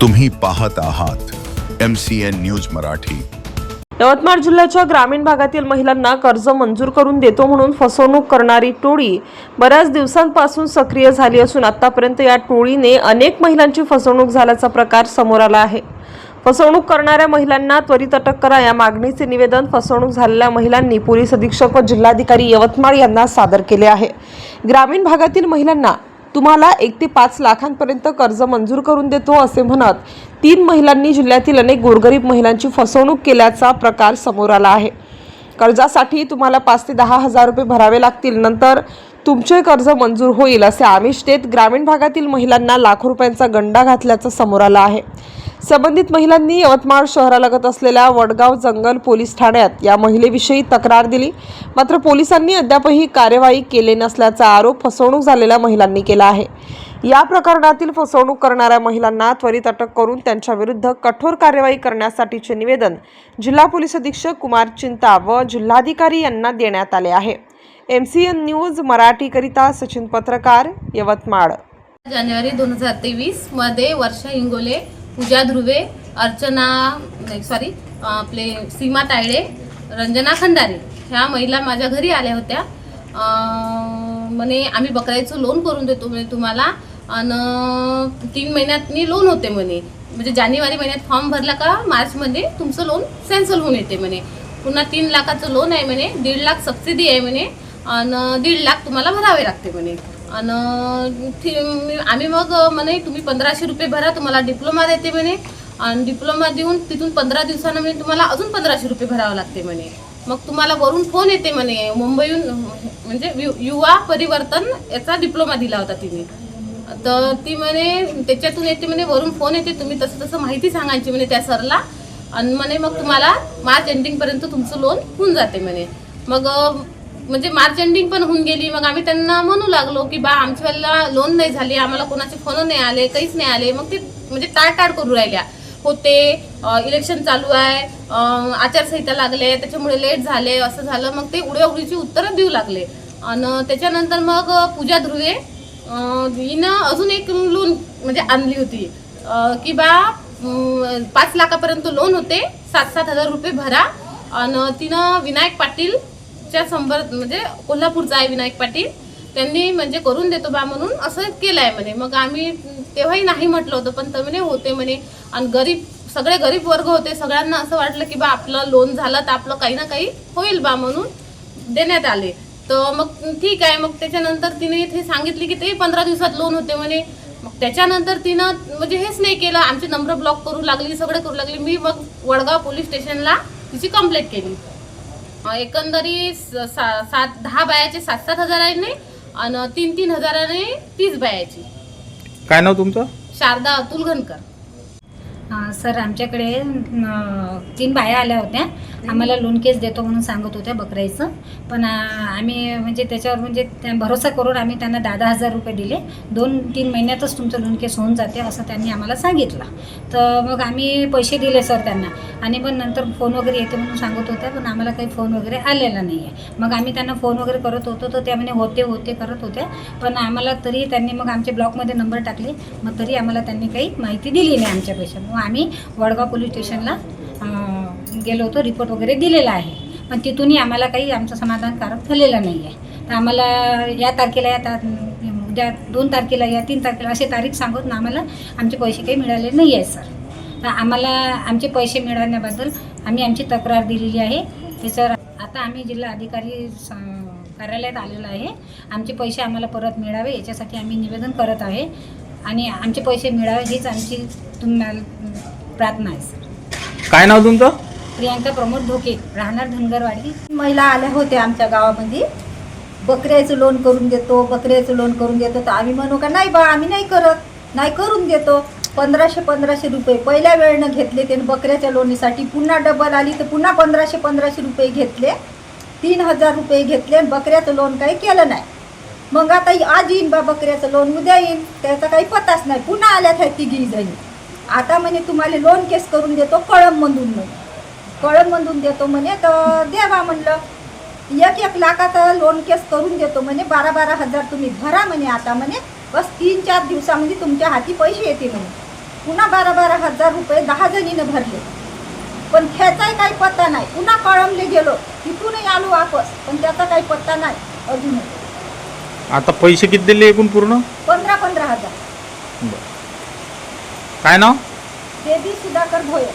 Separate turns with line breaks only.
तुम्ही पाहत आहात M C N news Marathi.
Yavatmal जिल्ह्याच्या ग्रामीण भागातील महिलांना कर्ज मंजूर करून देतो म्हणून फसवणूक करणारी टोळी बऱ्याच दिवसांपासून सक्रिय झाली असून आतापर्यंत या टोळीने अनेक महिलांची फसवणूक झाल्याचा प्रकार समोर आला आहे. फसवणूक करणाऱ्या महिलांना त्वरित अटक करा या मागणीचे निवेदन फसवणूक झालेल्या महिलांनी पोलीस अधीक्षक व जिल्हाधिकारी यवतमाळ यांना सादर केले आहे. ग्रामीण भागातील महिलांना तुम्हाला एक ते पाच लाखांपर्यंत कर्ज मंजूर करून देतो असे म्हणत तीन महिलांनी जिल्ह्यातील अनेक गोरगरीब महिलांची फसवणूक केल्याचा प्रकार समोर आला आहे. कर्जासाठी तुम्हाला पाच ते दहा हजार रुपये भरावे लागतील. नंतर तुमचे कर्ज मंजूर होईल असे आमिष देत ग्रामीण भागातील महिलांना लाखो रुपयांचा गंडा घातल्याचं समोर आलं आहे. संबंधित महिलांनी यवतमाळ शहरालगत असलेल्या वडगाव जंगल पोलीस ठाण्यात या महिलेविषयी तक्रार दिली. मात्र पोलिसांनी अद्यापही कार्यवाही केले नसल्याचा आरोप फसवणूक झालेल्या महिलांनी केला आहे. या प्रकरणातील फसवणूक करणाऱ्या महिलांना त्वरित अटक करून त्यांच्या विरुद्ध कठोर कार्यवाही करण्यासाठीचे निवेदन जिल्हा पोलीस अधीक्षक कुमार चिंता व जिल्हाधिकारी यांना देण्यात आले आहे. एम सी एन न्यूज मराठीकरिता सचिन पत्रकार यवतमाळ.
जानेवारी दोन हजार तेवीसमध्ये वर्षा इंगोले पूजा ध्रुवे अर्चना नाही सॉरी आपले सीमा तायडे रंजना खंदारे. ह्या महिला माझ्या घरी आल्या होत्या. म्हणे आम्ही बकराईचं लोन करून देतो म्हणे तुम्हाला. आणि तीन महिन्यात मी लोन होते म्हणे. म्हणजे जानेवारी महिन्यात फॉर्म भरला का मार्चमध्ये तुमचं लोन सॅन्सल होऊन येते म्हणे. पुन्हा तीन लाखाचं लोन आहे म्हणे दीड लाख सबसिडी आहे म्हणे. आणि दीड लाख तुम्हाला भरावे लागते म्हणे. आणि आम्ही मग म्हणे तुम्ही पंधराशे रुपये भरा तुम्हाला डिप्लोमा देते म्हणे. आणि डिप्लोमा देऊन तिथून पंधरा दिवसानं म्हणे तुम्हाला अजून पंधराशे रुपये भरावं लागते म्हणे. मग तुम्हाला वरून फोन येते म्हणे. मुंबईहून म्हणजे युवा परिवर्तन याचा डिप्लोमा दिला होता तिने. तर ती म्हणे त्याच्यातून येते म्हणे वरून फोन येते तुम्ही तसं तसं माहिती सांगायची म्हणे त्या सरला. आणि म्हणे मग तुम्हाला मार्च एंडिंगपर्यंत तुमचं लोन होऊन जाते म्हणे. मग म्हणजे मार्च एंडिंग पण होऊन गेली. मग आम्ही त्यांना म्हणू लागलो की बा आमच्याला लोन नाही झाली. आम्हाला कोणाचे फोन नाही आले काहीच नाही आले. मग ते म्हणजे टाळटाळ करू राहिल्या. होते इलेक्शन चालू आहे. आचारसंहिता लागले. त्याच्यामुळे लेट झाले असं झालं. मग ते उड्या उडीची उत्तरं देऊ लागले. आणि त्याच्यानंतर मग पूजा ध्रुवे हिनं अजून एक लोन म्हणजे आणली होती. की बा पाच लाखापर्यंत लोन होते. सात सात हजार रुपये भरा. आणि तिनं विनायक पाटील च्या संबर म्हणजे कोल्हापूरचा आहे विनायक पाटील. त्यांनी म्हणजे करून देतो बा म्हणून असं केलं आहे म्हणे. मग आम्ही तेव्हाही नाही म्हटलं होतं पण तर म्हणे होते म्हणे. आणि गरीब सगळे गरीब वर्ग होते. सगळ्यांना असं वाटलं की बा आपलं लोन झालं तर आपलं काही ना काही होईल बा म्हणून देण्यात आले. तर मग ठीक आहे. मग त्याच्यानंतर तिने इथे सांगितले की ते पंधरा दिवसात लोन होते म्हणे. मग त्याच्यानंतर तिनं म्हणजे हेच नाही केलं. आमचे नंबर ब्लॉक करू लागली सगळं करू लागली. मी मग वडगाव पोलीस स्टेशनला तिची कंप्लेंट केली. सा- सात दहा बायाचे सात सात हजाराने आणि तीन तीन हजाराने तीस बायाची.
काय नाव तुमचं?
शारदा अतुल घनकर.
अं, सर आमच्याकडे तीन बाया आल्या होत्या. आम्हाला लोन केस देतो म्हणून सांगत होत्या बकराईचं पण आम्ही म्हणजे त्याच्यावर म्हणजे त्या भरोसा करून आम्ही त्यांना दहा दहा हजार रुपये दिले. दोन तीन महिन्यातच तुमचं लोन केस होऊन जाते असं त्यांनी आम्हाला सांगितलं. तर मग आम्ही पैसे दिले सर त्यांना. आणि पण नंतर फोन वगैरे येते म्हणून सांगत होत्या पण आम्हाला काही फोन वगैरे आलेला नाही आहे मग आम्ही त्यांना फोन वगैरे करत होतो तर त्या म्हणे होते होते करत होत्या. पण आम्हाला तरी त्यांनी मग आमच्या ब्लॉकमध्ये नंबर टाकले. मग तरी आम्हाला त्यांनी काही माहिती दिली नाही आमच्या पैशात मग आम्ही वडगाव पोलीस स्टेशनला गेलो होतो रिपोर्ट वगैरे दिलेला आहे. पण तिथूनही आम्हाला काही आमचं समाधानकारक झालेलं नाही आहे तर आम्हाला या तारखेला या ता उद्या दोन तारखेला या तीन तारखेला असे तारीख सांगून आम्हाला आमचे पैसे काही मिळाले नाही आहे सर तर आम्हाला आमचे पैसे मिळवण्याबद्दल आम्ही आमची तक्रार दिलेली आहे. त्याच्यावर आता आम्ही जिल्हा अधिकारी कार्यालयात आलेलो आहे. आमचे पैसे आम्हाला परत मिळावे याच्यासाठी आम्ही निवेदन करत आहे. आणि आमचे पैसे मिळावे हीच आमची तुम्हाला प्रार्थना आहे सर
काय नाव तुमचं?
प्रियांका प्रमोद धोके राहणार धनगरवाडी.
महिला आल्या होत्या आमच्या गावामध्ये. बकऱ्याचं लोन करून देतो बकऱ्याचं लोन करून देतो. तर आम्ही म्हणू का नाही बा आम्ही नाही करत. नाही करून देतो. पंधराशे पंधराशे रुपये पहिल्या वेळेनं घेतले ते बकऱ्याच्या लोनीसाठी पुन्हा डबल आली तर पुन्हा पंधराशे पंधराशे रुपये घेतले. तीन हजार रुपये घेतले आणि बकऱ्याचं लोन काही केलं नाही. मग आता आज येईन बा बकऱ्याचं लोन उद्या येईन. त्याचा काही पताच नाही. पुन्हा आल्यात आहे तिघी जाईल आता म्हणे तुम्हाला लोन केस करून देतो कळममधून म्हणे. कळममधून देतो म्हणे तर द्यावा म्हणलं एक एक लाखाचा लोन केस करून देतो म्हणे बारा बारा हजार तुम्ही भरा म्हणे आता म्हणे बस तीन चार दिवसामध्ये तुमच्या हाती पैसे येते म्हणे. पुन्हा बारा बारा हजार रुपये दहा जणीनं भरले. पण त्याचाही काही पत्ता नाही. पुन्हा कळमले गेलो तिथूनही आलो वापस पण त्याचा काही पत्ता नाही अजून
आता पैसे किती दिले एकूण पूर्ण?
पंधरा पंधरा हजार.
काय नाव?
देवी सुधाकर भोये